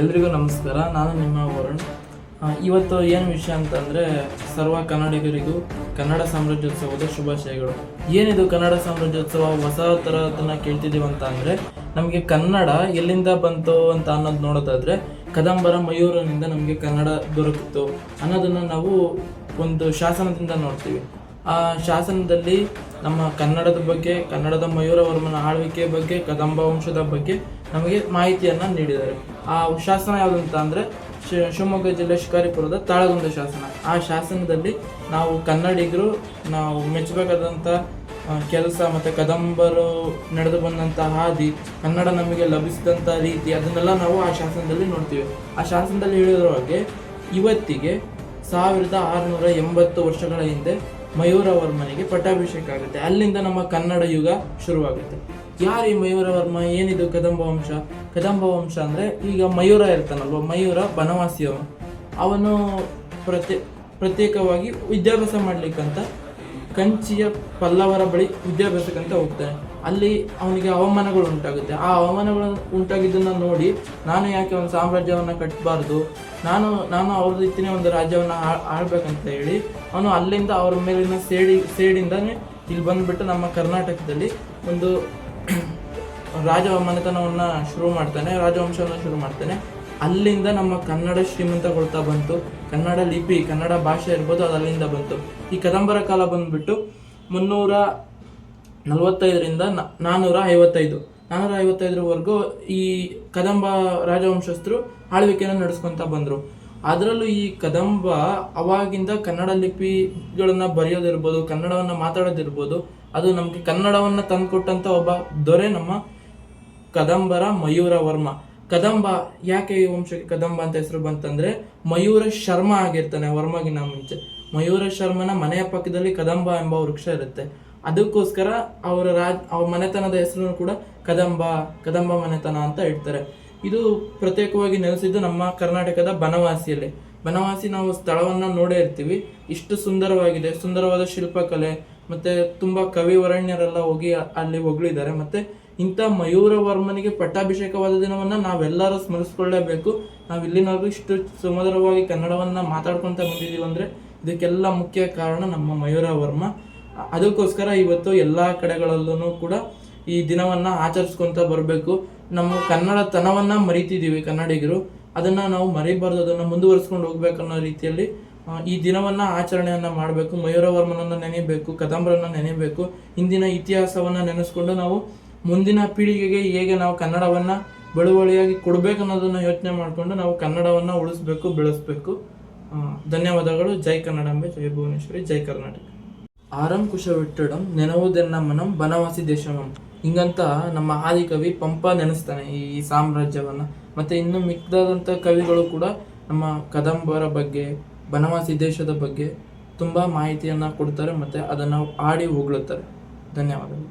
ಎಲ್ರಿಗೂ ನಮಸ್ಕಾರ, ನಾನು ನಿಮ್ಮ ವರುಣ್. ಇವತ್ತು ಏನು ವಿಷಯ ಅಂತಂದರೆ, ಸರ್ವ ಕನ್ನಡಿಗರಿಗೂ ಕನ್ನಡ ಸಾಮ್ರಾಜ್ಯೋತ್ಸವದ ಶುಭಾಶಯಗಳು. ಏನಿದು ಕನ್ನಡ ಸಾಮ್ರಾಜ್ಯೋತ್ಸವ? ಹೊಸ ಥರದನ್ನ ಕೇಳ್ತಿದ್ದೀವಿ ಅಂತ ಅಂದರೆ, ನಮಗೆ ಕನ್ನಡ ಎಲ್ಲಿಂದ ಬಂತು ಅಂತ ಅನ್ನೋದು ನೋಡೋದಾದರೆ, ಕದಂಬರ ಮಯೂರನಿಂದ ನಮಗೆ ಕನ್ನಡ ದೊರಕಿತು ಅನ್ನೋದನ್ನು ನಾವು ಒಂದು ಶಾಸನದಿಂದ ನೋಡ್ತೀವಿ. ಆ ಶಾಸನದಲ್ಲಿ ನಮ್ಮ ಕನ್ನಡದ ಬಗ್ಗೆ, ಕನ್ನಡದ ಮಯೂರವರ್ಮನ ಆಳ್ವಿಕೆ ಬಗ್ಗೆ, ಕದಂಬ ವಂಶದ ಬಗ್ಗೆ ನಮಗೆ ಮಾಹಿತಿಯನ್ನು ನೀಡಿದ್ದಾರೆ. ಆ ಶಾಸನ ಯಾವುದು ಅಂದ್ರೆ, ಶಿ- ಶಿವಮೊಗ್ಗ ಜಿಲ್ಲೆ ಶಿಕಾರಿಪುರದ ತಾಳಗುಂದ ಶಾಸನ. ಆ ಶಾಸನದಲ್ಲಿ ನಾವು ಕನ್ನಡಿಗರು, ನಾವು ಮೆಚ್ಚಬೇಕಾದಂಥ ಕೆಲಸ ಮತ್ತು ಕದಂಬರು ನಡೆದು ಬಂದಂಥ ಹಾದಿ ಕನ್ನಡ ನಮಗೆ ಲಭಿಸಿದಂಥ ರೀತಿ, ಅದನ್ನೆಲ್ಲ ನಾವು ಆ ಶಾಸನದಲ್ಲಿ ನೋಡ್ತೀವಿ. ಆ ಶಾಸನದಲ್ಲಿ ಹೇಳಿರೋ ಹಾಗೆ, ಇವತ್ತಿಗೆ ಸಾವಿರದ ಆರುನೂರ ಎಂಬತ್ತು ವರ್ಷಗಳ ಹಿಂದೆ ಮಯೂರವರ್ಮನಿಗೆ ಪಟ್ಟಾಭಿಷೇಕ ಆಗುತ್ತೆ. ಅಲ್ಲಿಂದ ನಮ್ಮ ಕನ್ನಡ ಯುಗ ಶುರುವಾಗುತ್ತೆ. ಯಾರು ಈ ಮಯೂರವರ್ಮ ಏನಿದು ಕದಂಬ ವಂಶ? ಕದಂಬ ವಂಶ ಅಂದ್ರೆ ಈಗ ಮಯೂರ ಇರ್ತಾನಲ್ವ? ಮಯೂರ ಬನವಾಸಿಯವ. ಅವನು ಪ್ರತ್ಯೇ, ಪ್ರತ್ಯೇಕವಾಗಿ ವಿದ್ಯಾಭ್ಯಾಸ ಮಾಡಲಿಕ್ಕಂತ ಕಂಚಿಯ ಪಲ್ಲವರ ಬಳಿ ವಿದ್ಯಾಭ್ಯಾಸಕ್ಕಂತ ಹೋಗ್ತಾನೆ. ಅಲ್ಲಿ ಅವನಿಗೆ ಅವಮಾನಗಳು ಉಂಟಾಗುತ್ತೆ. ಆ ಅವಮಾನಗಳು ಉಂಟಾಗಿದ್ದನ್ನು ನೋಡಿ ನಾನು ಯಾಕೆ ಒಂದು ಸಾಮ್ರಾಜ್ಯವನ್ನ ಕಟ್ಟಬಾರ್ದು ನಾನು ನಾನು ಅವ್ರ ರೀತಿಯೇ ಒಂದು ರಾಜ್ಯವನ್ನ ಆಳ್- ಆಳ್ಬೇಕಂತ ಹೇಳಿ ಅವನು ಅಲ್ಲಿಂದ ಅವ್ರ ಮೇಲಿನ ಸೇಡಿ, ಸೇಡಿಂದಾನೆ ಇಲ್ಲಿ ಬಂದುಬಿಟ್ಟು ನಮ್ಮ ಕರ್ನಾಟಕದಲ್ಲಿ ಒಂದು ರಾಜ ಮನೆತನವನ್ನ ಶುರು ಮಾಡ್ತಾನೆ ರಾಜವಂಶವನ್ನ ಶುರು ಮಾಡ್ತಾನೆ. ಅಲ್ಲಿಂದ ನಮ್ಮ ಕನ್ನಡ ಶ್ರೀಮಂತಗೊಳ್ತಾ ಬಂತು. ಕನ್ನಡ ಲಿಪಿ, ಕನ್ನಡ ಭಾಷೆ ಇರ್ಬೋದು, ಅದು ಅಲ್ಲಿಂದ ಬಂತು. ಈ ಕದಂಬರ ಕಾಲ ಬಂದ್ಬಿಟ್ಟು ಮುನ್ನೂರ ನಲವತ್ತೈದರಿಂದ ನಾನ್ನೂರ ಐವತ್ತೈದು. ನಾನ್ನೂರ ಐವತ್ತೈದರವರೆಗೂ ಈ ಕದಂಬ ರಾಜವಂಶಸ್ಥರು ಆಳ್ವಿಕೆಯನ್ನು ನಡೆಸ್ಕೊಂತ ಬಂದರು. ಅದರಲ್ಲೂ ಈ ಕದಂಬ ಅವಾಗಿಂದ ಕನ್ನಡ ಲಿಪಿಗಳನ್ನ ಬರೆಯೋದಿರ್ಬೋದು, ಕನ್ನಡವನ್ನ ಮಾತಾಡೋದಿರ್ಬೋದು ಅದು ನಮಗೆ ಕನ್ನಡವನ್ನ ತಂದುಕೊಟ್ಟಂತ ಒಬ್ಬ ದೊರೆ ನಮ್ಮ ಕದಂಬರ ಮಯೂರ ವರ್ಮ. ಕದಂಬ, ಯಾಕೆ ಈ ವಂಶಕ್ಕೆ ಕದಂಬ ಅಂತ ಹೆಸರು ಬಂತಂದ್ರೆ ಮಯೂರ ಶರ್ಮ ಆಗಿರ್ತಾನೆ ವರ್ಮಗಿನ ಮುಂಚೆ. ಮಯೂರ ಶರ್ಮನ ಮನೆಯ ಪಕ್ಕದಲ್ಲಿ ಕದಂಬ ಎಂಬ ವೃಕ್ಷ ಇರುತ್ತೆ. ಅದಕ್ಕೋಸ್ಕರ ಅವರ ರಾಜ್, ಅವ್ರ ಮನೆತನದ ಹೆಸರು ಕೂಡ ಕದಂಬ ಕದಂಬ ಮನೆತನ ಅಂತ ಇಡ್ತಾರೆ. ಇದು ಪ್ರತ್ಯೇಕವಾಗಿ ನೆಲೆಸಿದ್ದು ನಮ್ಮ ಕರ್ನಾಟಕದ ಬನವಾಸಿಯಲ್ಲಿ. ಬನವಾಸಿ ನಾವು ಸ್ಥಳವನ್ನ ನೋಡೇ ಇರ್ತೀವಿ. ಇಷ್ಟು ಸುಂದರವಾಗಿದೆ. ಸುಂದರವಾದ ಶಿಲ್ಪಕಲೆ ಮತ್ತೆ ತುಂಬಾ ಕವಿ ವರಣ್ಯರೆಲ್ಲ ಹೋಗಿ ಅಲ್ಲಿ ಹೊಗಳಿದ್ದಾರೆ. ಮತ್ತೆ ಇಂಥ ಮಯೂರವರ್ಮನಿಗೆ ಪಟ್ಟಾಭಿಷೇಕವಾದ ದಿನವನ್ನ ನಾವೆಲ್ಲರೂ ಸ್ಮರಿಸ್ಕೊಳ್ಳೇಬೇಕು. ನಾವು ಇಲ್ಲಿನವರೆಗೂ ಇಷ್ಟು ಸುಮಧುರವಾಗಿ ಕನ್ನಡವನ್ನ ಮಾತಾಡ್ಕೊಂತ ಬಂದಿದೀವಿ ಅಂದ್ರೆ ಇದಕ್ಕೆಲ್ಲ ಮುಖ್ಯ ಕಾರಣ ನಮ್ಮ ಮಯೂರವರ್ಮ. ವರ್ಮ ಅದಕ್ಕೋಸ್ಕರ ಇವತ್ತು ಎಲ್ಲಾ ಕಡೆಗಳಲ್ಲೂ ಕೂಡ ಈ ದಿನವನ್ನ ಆಚರಿಸ್ಕೊಂತ ಬರಬೇಕು. ನಮ್ಮ ಕನ್ನಡ ತನವನ್ನ ಮರಿತಿದೀವಿ ಕನ್ನಡಿಗರು. ಅದನ್ನ ನಾವು ಮರಿಬಾರ್ದು, ಅದನ್ನ ಮುಂದುವರಿಸ್ಕೊಂಡು ಹೋಗ್ಬೇಕನ್ನೋ ರೀತಿಯಲ್ಲಿ ಈ ದಿನವನ್ನ ಆಚರಣೆಯನ್ನು ಮಾಡಬೇಕು, ಮಯೂರವರ್ಮನನ್ನ ನೆನೆಯಬೇಕು, ಕದಂಬರನ್ನ ನೆನೆಯಬೇಕು. ಇಂದಿನ ಇತಿಹಾಸವನ್ನ ನೆನೆಸ್ಕೊಂಡು ನಾವು ಮುಂದಿನ ಪೀಳಿಗೆಗೆ ಹೇಗೆ ನಾವು ಕನ್ನಡವನ್ನ ಬಳುವಳಿಯಾಗಿ ಅನ್ನೋದನ್ನು ಯೋಚನೆ ಮಾಡಿಕೊಂಡು ನಾವು ಕನ್ನಡವನ್ನ ಉಳಿಸ್ಬೇಕು, ಬೆಳೆಸ್ಬೇಕು. ಧನ್ಯವಾದಗಳು. ಜೈ ಕನ್ನಡಾಂಬೆ, ಜೈ ಭುವನೇಶ್ವರಿ, ಜೈ ಕರ್ನಾಟಕ. ಆರಂ ಕುಶವಿಟ್ಟಡಂ ನೆನವುದೆನ್ನ ಮನಂ, ಬನವಾಸಿ ದೇಶಮಂ. ಹಿಂಗಂತ ನಮ್ಮ ಆದಿಕವಿ ಪಂಪ ನೆನೆಸ್ತಾನೆ ಈ ಸಾಮ್ರಾಜ್ಯವನ್ನ. ಮತ್ತೆ ಇನ್ನು ಮಿಕ್ಕದಾದಂಥ ಕವಿಗಳು ಕೂಡ ನಮ್ಮ ಕದಂಬರ ಬಗ್ಗೆ ಬನವಾಸಿ ದೇಶದ ಬಗ್ಗೆ ತುಂಬ ಮಾಹಿತಿಯನ್ನು ಕೊಡ್ತಾರೆ ಮತ್ತು ಅದನ್ನು ಆಡಿ ಹೊಗಳುತ್ತಾರೆ ಧನ್ಯವಾದಗಳು.